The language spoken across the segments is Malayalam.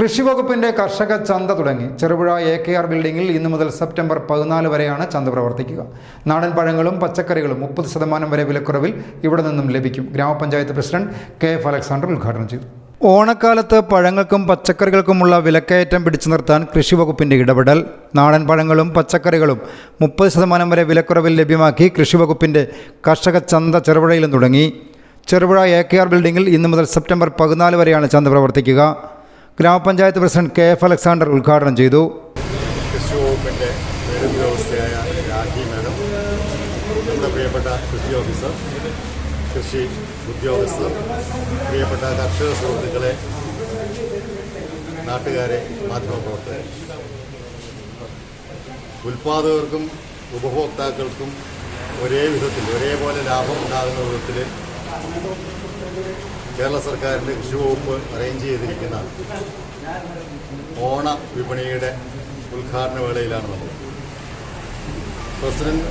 കൃഷി വകുപ്പിന്റെ കർഷക ചന്ത തുടങ്ങി. ചെറുപുഴ എ കെ ആർ ബിൽഡിംഗിൽ ഇന്നു മുതൽ സെപ്റ്റംബർ പതിനാല് വരെയാണ് ചന്ത പ്രവർത്തിക്കുക. നാടൻ പഴങ്ങളും പച്ചക്കറികളും മുപ്പത് ശതമാനം വരെ വിലക്കുറവിൽ ഇവിടെ നിന്നും ലഭിക്കും. ഗ്രാമപഞ്ചായത്ത് പ്രസിഡന്റ് കെ എഫ് അലക്സാണ്ടർ ഉദ്ഘാടനം ചെയ്തു. ഓണക്കാലത്ത് പഴങ്ങൾക്കും പച്ചക്കറികൾക്കുമുള്ള വിലക്കയറ്റം പിടിച്ചു നിർത്താൻ കൃഷി വകുപ്പിന്റെ ഇടപെടൽ. നാടൻ പഴങ്ങളും പച്ചക്കറികളും മുപ്പത് ശതമാനം വരെ വിലക്കുറവിൽ ലഭ്യമാക്കി കൃഷി വകുപ്പിന്റെ കർഷക ചന്ത ചെറുപുഴയിലും തുടങ്ങി. ചെറുപുഴ എ കെ ആർ ബിൽഡിംഗിൽ ഇന്നു മുതൽ സെപ്റ്റംബർ പതിനാല് വരെയാണ് ചന്ത പ്രവർത്തിക്കുക. ഗ്രാമപഞ്ചായത്ത് പ്രസിഡന്റ് കെ എഫ് അലക്സാണ്ടർ ഉദ്ഘാടനം ചെയ്തു. കൃഷി വകുപ്പിന്റെ ഉദ്യോഗസ്ഥയായ രാഖി മാഡം പ്രിയപ്പെട്ട കൃഷി ഓഫീസർ കൃഷി ഉദ്യോഗസ്ഥർ പ്രിയപ്പെട്ട കർഷക സുഹൃത്തുക്കളെ നാട്ടുകാരെ മാധ്യമപ്രവർത്തകർ ഉൽപാദകർക്കും ഉപഭോക്താക്കൾക്കും ഒരേ വിധത്തിൽ ഒരേപോലെ ലാഭം ഉണ്ടാകുന്ന വിധത്തിൽ കേരള സർക്കാരിന്റെ കൃഷി വകുപ്പ് അറേഞ്ച് ചെയ്തിരിക്കുന്ന ഓണ വിപണിയുടെ ഉദ്ഘാടന വേളയിലാണ് നമ്മൾ. പ്രസിഡന്റ്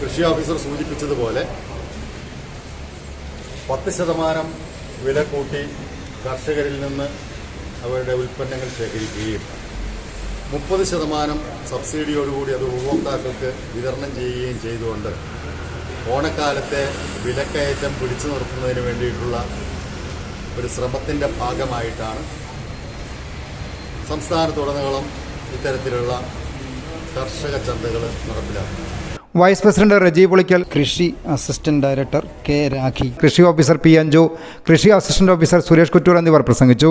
കൃഷി ഓഫീസർ സൂചിപ്പിച്ചതുപോലെ പത്ത് ശതമാനം വില കൂട്ടി കർഷകരിൽ നിന്ന് അവരുടെ ഉൽപ്പന്നങ്ങൾ ശേഖരിക്കുകയും മുപ്പത് ശതമാനം സബ്സിഡിയോടുകൂടി അത് ഉപഭോക്താക്കൾക്ക് വിതരണം ചെയ്യുകയും ചെയ്തുകൊണ്ട് ഓണക്കാലത്തെ വിലക്കയറ്റം പിടിച്ചു നിർത്തുന്നതിന് വേണ്ടിയിട്ടുള്ള ഒരു ശ്രമത്തിന്റെ ഭാഗമായിട്ടാണ് സംസ്ഥാനത്തുടനീളം ഇത്തരത്തിലുള്ള കർഷക ചന്തകൾ നടപ്പിലാക്കുന്നത്. വൈസ് പ്രസിഡന്റ് റജി പുളിക്കൽ കൃഷി അസിസ്റ്റന്റ് ഡയറക്ടർ കെ രാഖി കൃഷി ഓഫീസർ പി അഞ്ജു കൃഷി അസിസ്റ്റന്റ് ഓഫീസർ സുരേഷ് കുറ്റൂർ എന്നിവർ പ്രസംഗിച്ചു.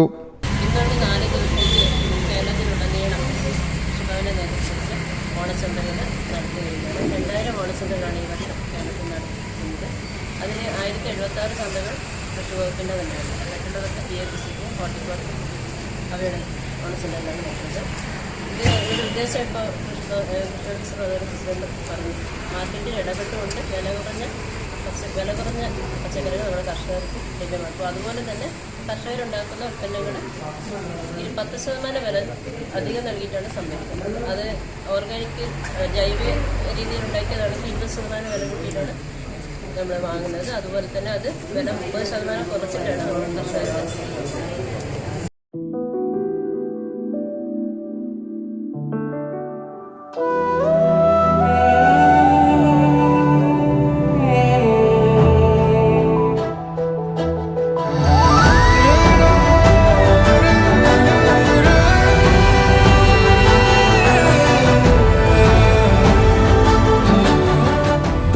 ഓണച്ചന്തകൾ നടത്തുകയാണ് രണ്ടായിരം ഓണച്ചന്തകളാണ് ഈ വർഷം കേരളത്തിൽ നടത്തുന്നത് അതിൽ ആയിരത്തി എഴുപത്തി ആറ് ചന്തകൾ കൃഷി വകുപ്പിന്റെ തന്നെയാണ്. മറ്റുള്ളതൊക്കെ ബി എഫ് സിക്ക് ഹോർട്ടിക്കോർട്ട് അവയുടെ ഓണച്ചന്തകളാണ് നടത്തുന്നത്. ഇത് ഒരു ഉദ്ദേശം ഇപ്പോൾ പ്രസിഡന്റ് പറഞ്ഞു. മാർക്കറ്റിൽ ഇടപെട്ടുകൊണ്ട് വില കുറഞ്ഞ വില കുറഞ്ഞ പച്ചക്കറികൾ നമ്മുടെ കർഷകർക്ക് ലഭ്യമാണ്. അപ്പോൾ അതുപോലെ തന്നെ കർഷകരുണ്ടാക്കുന്ന ഉൽപ്പന്നങ്ങൾ ഈ പത്ത് ശതമാനം വില അധികം നൽകിയിട്ടാണ് സംഭരിക്കുന്നത് അത് ഓർഗാനിക് ജൈവ രീതിയിൽ ഉണ്ടാക്കിയതാണ് ഇരുപത് ശതമാനം വില കൂട്ടിയിട്ടാണ് നമ്മൾ വാങ്ങുന്നത്. അതുപോലെ തന്നെ അത് വില മുപ്പത് ശതമാനം കുറച്ചിട്ടാണ് നമ്മൾ കർഷകർക്ക്